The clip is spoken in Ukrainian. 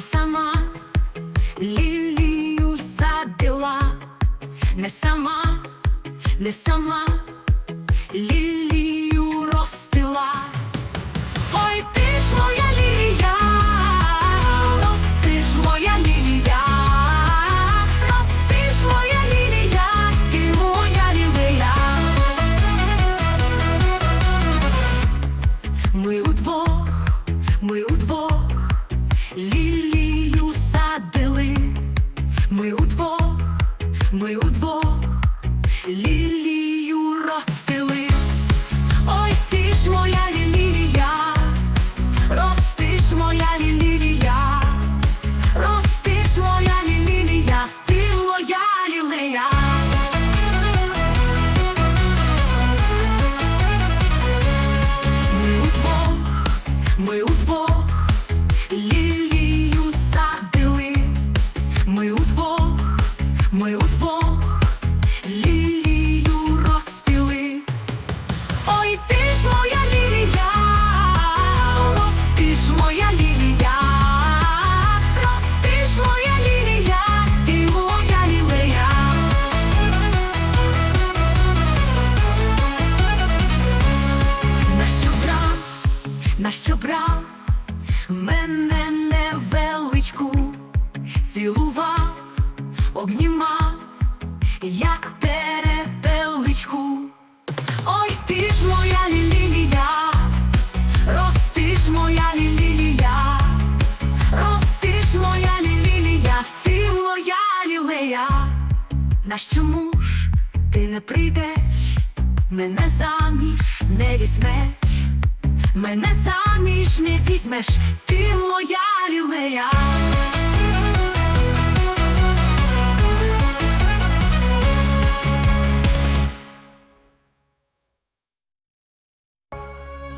сама лілію садила, не сама, не сама лілію ростила. Ой, ти ж моя лілія, рости ж моя лілія, рости ж моя лілія, ти моя лілія. Ми удвох, ми удвох лілію лілію ростили. Ой, ти ж моя лілія, рости моя лілія, рости моя лілія, ти моя. Ми удвох, ми удвох лілію садили, ми удвох, ми удвох нащо брав мене невеличку, цілував, обнімав, як перепеличку. Ой, ти ж моя лілія, рости ж моя лілія, рости ж моя лілія, ти моя лілея. На чому ж ти не прийдеш, мене заміж не візьмеш, мене заміж не візьмеш, ти моя лілея.